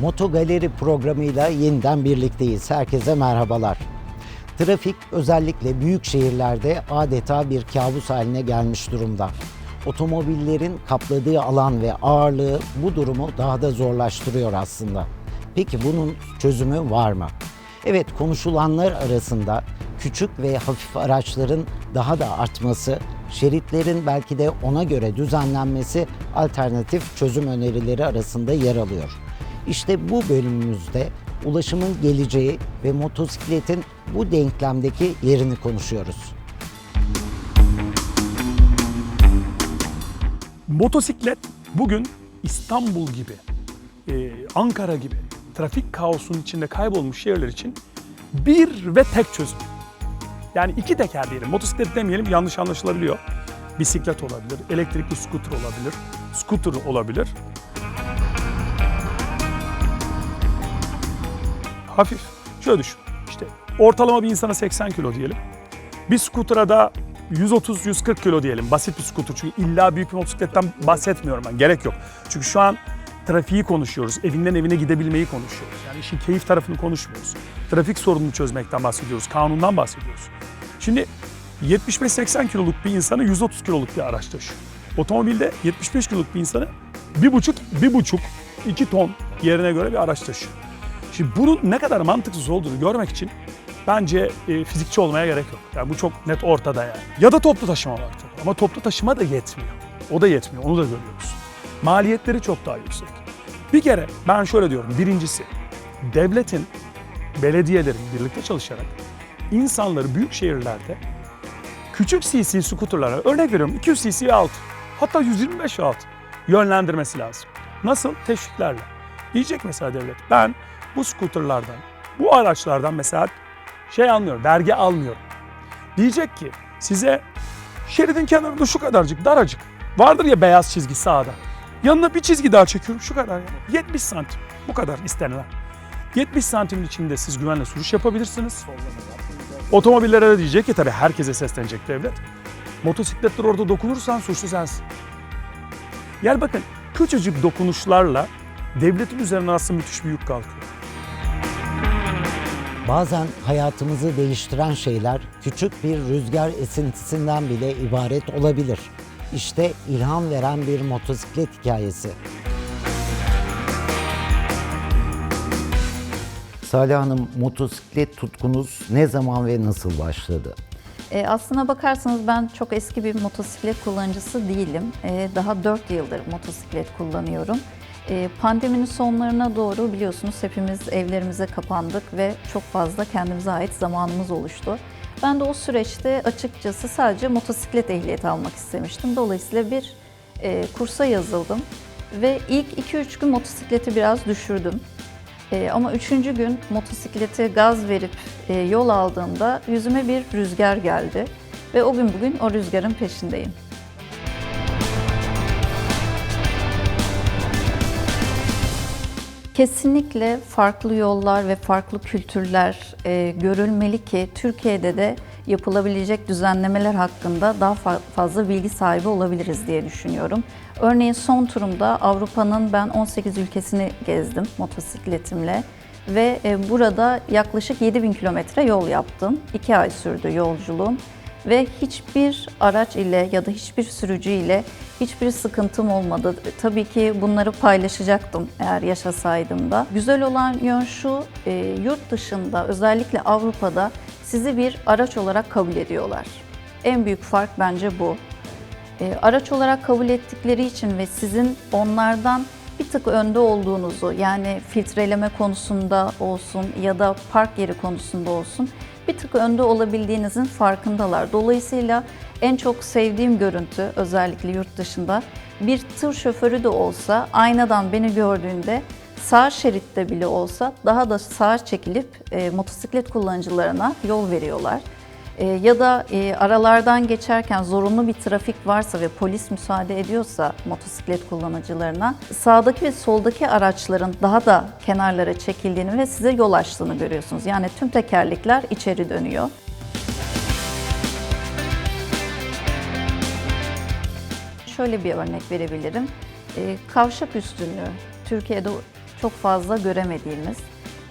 Moto Galeri programıyla yeniden birlikteyiz. Herkese merhabalar. Trafik özellikle büyük şehirlerde adeta bir kabus haline gelmiş durumda. Otomobillerin kapladığı alan ve ağırlığı bu durumu daha da zorlaştırıyor aslında. Peki bunun çözümü var mı? Evet konuşulanlar arasında küçük ve hafif araçların daha da artması, şeritlerin belki de ona göre düzenlenmesi alternatif çözüm önerileri arasında yer alıyor. İşte bu bölümümüzde ulaşımın geleceği ve motosikletin bu denklemdeki yerini konuşuyoruz. Motosiklet bugün İstanbul gibi, e, Ankara gibi trafik kaosunun içinde kaybolmuş şehirler için bir ve tek çözüm. Yani iki teker diyelim, motosiklet demeyelim yanlış anlaşılabiliyor. Bisiklet olabilir, elektrikli scooter olabilir, scooter olabilir. Hafif. Şöyle düşün. İşte ortalama bir insana 80 kilo diyelim. Bir scooter'a da 130-140 kilo diyelim. Basit bir scooter çünkü illa büyük bir motosikletten bahsetmiyorum ben. Gerek yok. Çünkü şu an trafiği konuşuyoruz. Evinden evine gidebilmeyi konuşuyoruz. Yani işin keyif tarafını konuşmuyoruz. Trafik sorununu çözmekten bahsediyoruz. Kanundan bahsediyoruz. Şimdi 75-80 kiloluk bir insanı 130 kiloluk bir araç taşıyor. Otomobilde 75 kiloluk bir insanı 1,5 1,5 2 ton yerine göre bir araç taşıyor. Şimdi bunun ne kadar mantıksız olduğunu görmek için bence e, fizikçi olmaya gerek yok. Yani bu çok net ortada yani. Ya da toplu taşıma var tabii. Ama toplu taşıma da yetmiyor. O da yetmiyor. Onu da görüyoruz. Maliyetleri çok daha yüksek. Bir kere ben şöyle diyorum. Birincisi devletin, belediyelerin birlikte çalışarak insanları büyük şehirlerde küçük CC skuterlara örnek veriyorum 200 cc alt hatta 125 ve alt yönlendirmesi lazım. Nasıl? Teşviklerle. Diyecek mesela devlet ben bu skuterlardan, bu araçlardan mesela şey almıyorum, vergi almıyorum. Diyecek ki size şeridin kenarında şu kadarcık daracık vardır ya beyaz çizgi sağda. Yanına bir çizgi daha çekiyorum şu kadar yani. 70 santim bu kadar istenilen. 70 santimin içinde siz güvenle sürüş yapabilirsiniz. Otomobillere de diyecek ki tabii herkese seslenecek devlet. Motosikletler orada dokunursan suçlu sensin. Yani bakın küçücük dokunuşlarla devletin üzerine aslında müthiş bir yük kalkıyor. Bazen hayatımızı değiştiren şeyler küçük bir rüzgar esintisinden bile ibaret olabilir. İşte ilham veren bir motosiklet hikayesi. Salih Hanım, motosiklet tutkunuz ne zaman ve nasıl başladı? E, aslına bakarsanız ben çok eski bir motosiklet kullanıcısı değilim. E, daha 4 yıldır motosiklet kullanıyorum. E, pandeminin sonlarına doğru biliyorsunuz hepimiz evlerimize kapandık ve çok fazla kendimize ait zamanımız oluştu. Ben de o süreçte açıkçası sadece motosiklet ehliyeti almak istemiştim. Dolayısıyla bir e, kursa yazıldım ve ilk 2-3 gün motosikleti biraz düşürdüm. E, ama üçüncü gün motosiklete gaz verip e, yol aldığımda yüzüme bir rüzgar geldi ve o gün bugün o rüzgarın peşindeyim. Kesinlikle farklı yollar ve farklı kültürler e, görülmeli ki Türkiye'de de yapılabilecek düzenlemeler hakkında daha fa- fazla bilgi sahibi olabiliriz diye düşünüyorum. Örneğin son turumda Avrupa'nın ben 18 ülkesini gezdim motosikletimle ve e, burada yaklaşık 7000 kilometre yol yaptım. 2 ay sürdü yolculuğum ve hiçbir araç ile ya da hiçbir sürücü ile hiçbir sıkıntım olmadı. Tabii ki bunları paylaşacaktım eğer yaşasaydım da. Güzel olan yön şu, e, yurt dışında özellikle Avrupa'da sizi bir araç olarak kabul ediyorlar. En büyük fark bence bu. E, araç olarak kabul ettikleri için ve sizin onlardan bir tık önde olduğunuzu yani filtreleme konusunda olsun ya da park yeri konusunda olsun bir tık önde olabildiğinizin farkındalar. Dolayısıyla en çok sevdiğim görüntü özellikle yurt dışında bir tır şoförü de olsa aynadan beni gördüğünde sağ şeritte bile olsa daha da sağa çekilip e, motosiklet kullanıcılarına yol veriyorlar. E, ya da e, aralardan geçerken zorunlu bir trafik varsa ve polis müsaade ediyorsa motosiklet kullanıcılarına sağdaki ve soldaki araçların daha da kenarlara çekildiğini ve size yol açtığını görüyorsunuz. Yani tüm tekerlekler içeri dönüyor. Şöyle bir örnek verebilirim. E, kavşak üstünlüğü Türkiye'de çok fazla göremediğimiz.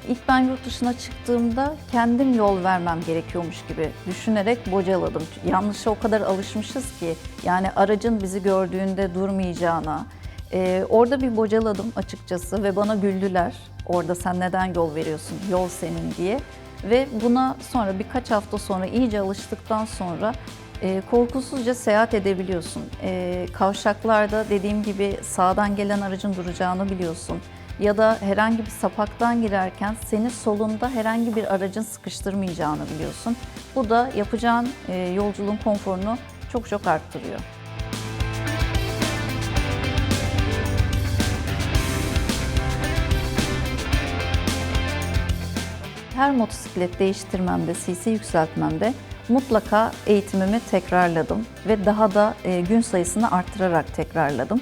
İlk ben yurt dışına çıktığımda kendim yol vermem gerekiyormuş gibi düşünerek bocaladım. Yanlışa o kadar alışmışız ki yani aracın bizi gördüğünde durmayacağına. Ee, orada bir bocaladım açıkçası ve bana güldüler. Orada sen neden yol veriyorsun, yol senin diye. Ve buna sonra birkaç hafta sonra iyice alıştıktan sonra e, korkusuzca seyahat edebiliyorsun. E, kavşaklarda dediğim gibi sağdan gelen aracın duracağını biliyorsun. Ya da herhangi bir sapaktan girerken seni solunda herhangi bir aracın sıkıştırmayacağını biliyorsun. Bu da yapacağın e, yolculuğun konforunu çok çok arttırıyor. Her motosiklet değiştirmemde, CC yükseltmemde mutlaka eğitimimi tekrarladım ve daha da e, gün sayısını arttırarak tekrarladım.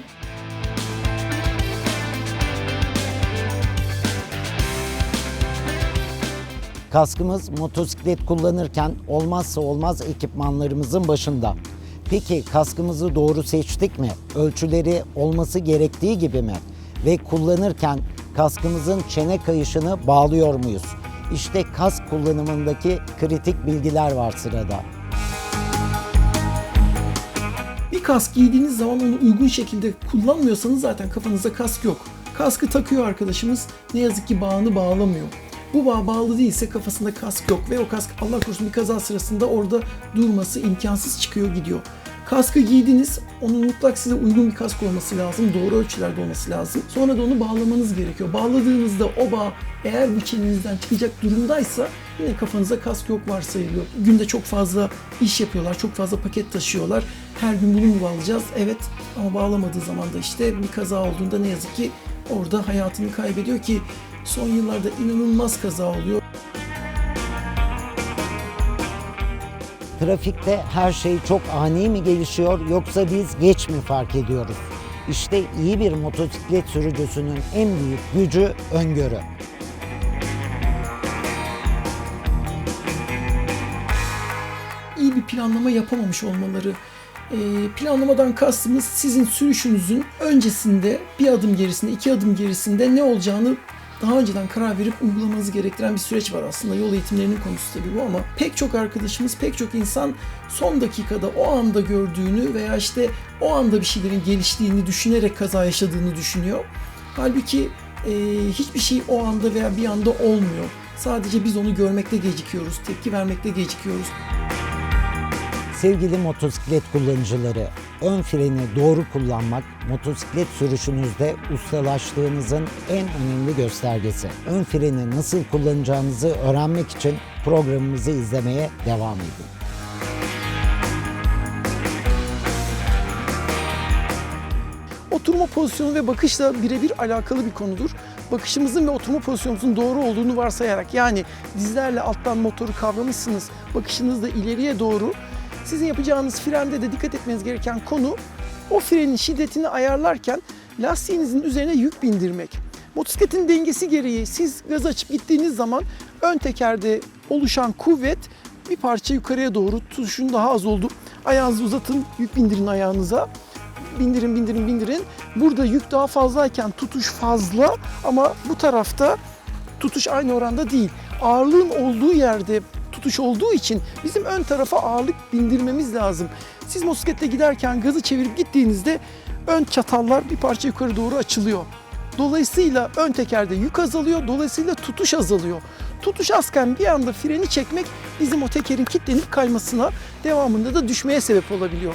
Kaskımız motosiklet kullanırken olmazsa olmaz ekipmanlarımızın başında. Peki kaskımızı doğru seçtik mi? Ölçüleri olması gerektiği gibi mi? Ve kullanırken kaskımızın çene kayışını bağlıyor muyuz? İşte kask kullanımındaki kritik bilgiler var sırada. Bir kask giydiğiniz zaman onu uygun şekilde kullanmıyorsanız zaten kafanızda kask yok. Kaskı takıyor arkadaşımız ne yazık ki bağını bağlamıyor. Bu bağ bağlı değilse kafasında kask yok ve o kask Allah korusun bir kaza sırasında orada durması imkansız çıkıyor gidiyor. Kaskı giydiniz, onun mutlak size uygun bir kask olması lazım, doğru ölçülerde olması lazım. Sonra da onu bağlamanız gerekiyor. Bağladığınızda o bağ eğer bir çeninizden çıkacak durumdaysa yine kafanıza kask yok varsayılıyor. Günde çok fazla iş yapıyorlar, çok fazla paket taşıyorlar. Her gün bunu mu bağlayacağız? Evet ama bağlamadığı zaman da işte bir kaza olduğunda ne yazık ki orada hayatını kaybediyor ki son yıllarda inanılmaz kaza oluyor. Trafikte her şey çok ani mi gelişiyor yoksa biz geç mi fark ediyoruz? İşte iyi bir motosiklet sürücüsünün en büyük gücü öngörü. iyi bir planlama yapamamış olmaları. Ee, planlamadan kastımız sizin sürüşünüzün öncesinde bir adım gerisinde, iki adım gerisinde ne olacağını daha önceden karar verip uygulamanızı gerektiren bir süreç var aslında. Yol eğitimlerinin konusu tabii bu ama pek çok arkadaşımız, pek çok insan son dakikada o anda gördüğünü veya işte o anda bir şeylerin geliştiğini düşünerek kaza yaşadığını düşünüyor. Halbuki e, hiçbir şey o anda veya bir anda olmuyor. Sadece biz onu görmekte gecikiyoruz, tepki vermekte gecikiyoruz. Sevgili motosiklet kullanıcıları, ön freni doğru kullanmak motosiklet sürüşünüzde ustalaştığınızın en önemli göstergesi. Ön freni nasıl kullanacağınızı öğrenmek için programımızı izlemeye devam edin. Oturma pozisyonu ve bakışla birebir alakalı bir konudur. Bakışımızın ve oturma pozisyonumuzun doğru olduğunu varsayarak yani dizlerle alttan motoru kavramışsınız, bakışınız da ileriye doğru. Sizin yapacağınız frende de dikkat etmeniz gereken konu o frenin şiddetini ayarlarken lastiğinizin üzerine yük bindirmek. Motosikletin dengesi gereği siz gaz açıp gittiğiniz zaman ön tekerde oluşan kuvvet bir parça yukarıya doğru tutuşun daha az oldu. Ayağınızı uzatın, yük bindirin ayağınıza bindirin bindirin bindirin. Burada yük daha fazlayken tutuş fazla ama bu tarafta tutuş aynı oranda değil. Ağırlığın olduğu yerde tutuş olduğu için bizim ön tarafa ağırlık bindirmemiz lazım. Siz motosikletle giderken gazı çevirip gittiğinizde ön çatallar bir parça yukarı doğru açılıyor. Dolayısıyla ön tekerde yük azalıyor, dolayısıyla tutuş azalıyor. Tutuş azken bir anda freni çekmek bizim o tekerin kilitlenip kaymasına, devamında da düşmeye sebep olabiliyor.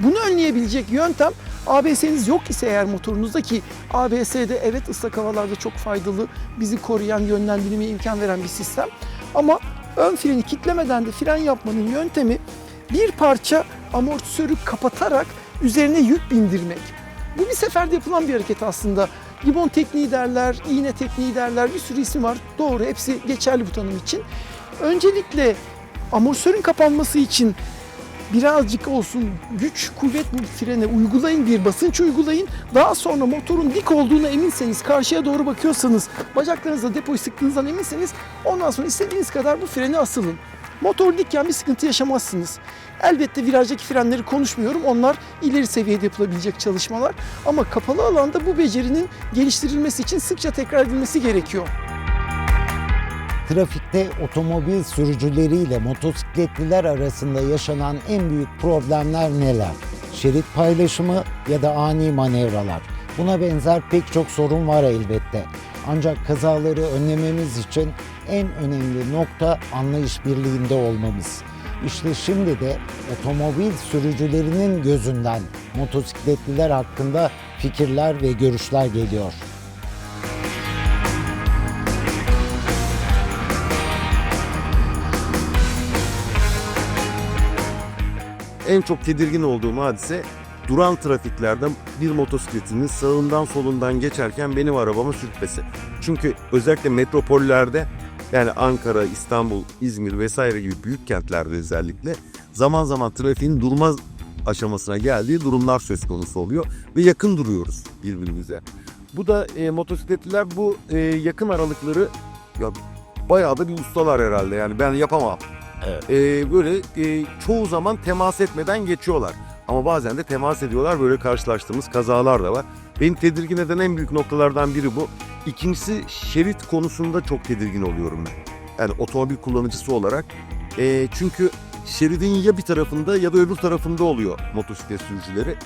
Bunu önleyebilecek yöntem ABS'niz yok ise eğer motorunuzda ki ABS'de evet ıslak havalarda çok faydalı, bizi koruyan, yönlendirmeye imkan veren bir sistem. Ama ön freni kitlemeden de fren yapmanın yöntemi bir parça amortisörü kapatarak üzerine yük bindirmek. Bu bir seferde yapılan bir hareket aslında. Limon tekniği derler, iğne tekniği derler, bir sürü ismi var. Doğru, hepsi geçerli bu tanım için. Öncelikle amortisörün kapanması için birazcık olsun güç, kuvvet bu frene uygulayın, bir basınç uygulayın. Daha sonra motorun dik olduğuna eminseniz, karşıya doğru bakıyorsanız, bacaklarınızla depoyu sıktığınızdan eminseniz ondan sonra istediğiniz kadar bu freni asılın. Motor dikken bir sıkıntı yaşamazsınız. Elbette virajdaki frenleri konuşmuyorum. Onlar ileri seviyede yapılabilecek çalışmalar. Ama kapalı alanda bu becerinin geliştirilmesi için sıkça tekrar edilmesi gerekiyor. Trafikte otomobil sürücüleriyle motosikletliler arasında yaşanan en büyük problemler neler? Şerit paylaşımı ya da ani manevralar. Buna benzer pek çok sorun var elbette. Ancak kazaları önlememiz için en önemli nokta anlayış birliğinde olmamız. İşte şimdi de otomobil sürücülerinin gözünden motosikletliler hakkında fikirler ve görüşler geliyor. En çok tedirgin olduğum hadise duran trafiklerde bir motosikletinin sağından solundan geçerken benim arabamı sürtmesi. Çünkü özellikle metropollerde yani Ankara, İstanbul, İzmir vesaire gibi büyük kentlerde özellikle zaman zaman trafiğin durma aşamasına geldiği durumlar söz konusu oluyor ve yakın duruyoruz birbirimize. Bu da e, motosikletliler bu e, yakın aralıkları ya bayağı da bir ustalar herhalde yani ben yapamam. E, böyle e, çoğu zaman temas etmeden geçiyorlar. Ama bazen de temas ediyorlar. Böyle karşılaştığımız kazalar da var. Beni tedirgin eden en büyük noktalardan biri bu. İkincisi şerit konusunda çok tedirgin oluyorum ben. Yani otomobil kullanıcısı olarak. E, çünkü şeridin ya bir tarafında ya da öbür tarafında oluyor motosiklet sürücüleri.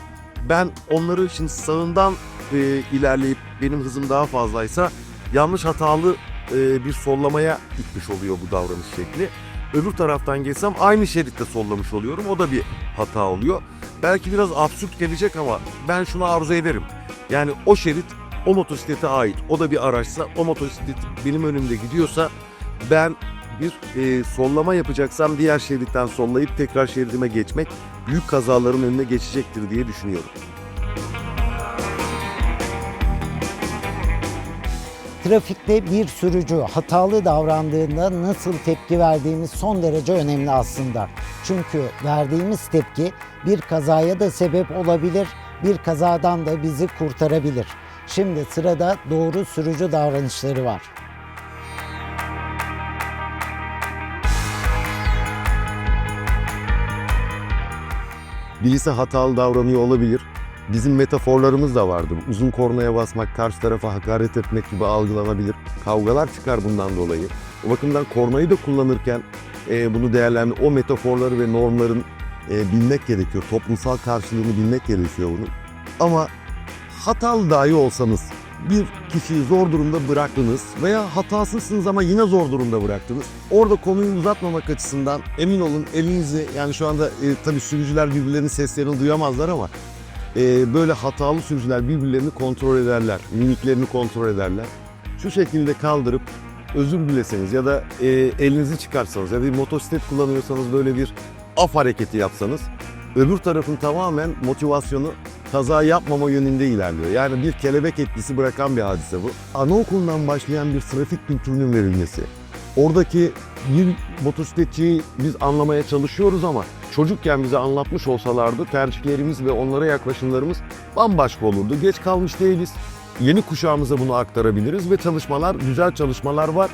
Ben onları şimdi sağından e, ilerleyip benim hızım daha fazlaysa yanlış hatalı e, bir sollamaya itmiş oluyor bu davranış şekli. Öbür taraftan geçsem aynı şeritte sollamış oluyorum. O da bir hata oluyor. Belki biraz absürt gelecek ama ben şunu arzu ederim. Yani o şerit o motosiklete ait. O da bir araçsa o motosiklet benim önümde gidiyorsa ben bir e, sollama yapacaksam diğer şeritten sollayıp tekrar şeridime geçmek büyük kazaların önüne geçecektir diye düşünüyorum. Trafikte bir sürücü hatalı davrandığında nasıl tepki verdiğimiz son derece önemli aslında. Çünkü verdiğimiz tepki bir kazaya da sebep olabilir, bir kazadan da bizi kurtarabilir. Şimdi sırada doğru sürücü davranışları var. Birisi hatalı davranıyor olabilir. Bizim metaforlarımız da vardır. Uzun kornaya basmak, karşı tarafa hakaret etmek gibi algılanabilir. Kavgalar çıkar bundan dolayı. O bakımdan kornayı da kullanırken e, bunu değerlendir, o metaforları ve normların e, bilmek gerekiyor. Toplumsal karşılığını bilmek gerekiyor bunun. Ama hatalı dahi olsanız bir kişiyi zor durumda bıraktınız veya hatasızsınız ama yine zor durumda bıraktınız. Orada konuyu uzatmamak açısından emin olun elinizi yani şu anda e, tabii sürücüler birbirlerinin seslerini duyamazlar ama e, böyle hatalı sürücüler birbirlerini kontrol ederler, mimiklerini kontrol ederler. Şu şekilde kaldırıp özür dileseniz ya da e, elinizi çıkarsanız ya da bir motosiklet kullanıyorsanız böyle bir af hareketi yapsanız öbür tarafın tamamen motivasyonu kaza yapmama yönünde ilerliyor. Yani bir kelebek etkisi bırakan bir hadise bu. Anaokulundan başlayan bir trafik kültürünün verilmesi. Oradaki bir motosikletçiyi biz anlamaya çalışıyoruz ama çocukken bize anlatmış olsalardı tercihlerimiz ve onlara yaklaşımlarımız bambaşka olurdu. Geç kalmış değiliz. Yeni kuşağımıza bunu aktarabiliriz ve çalışmalar, güzel çalışmalar var.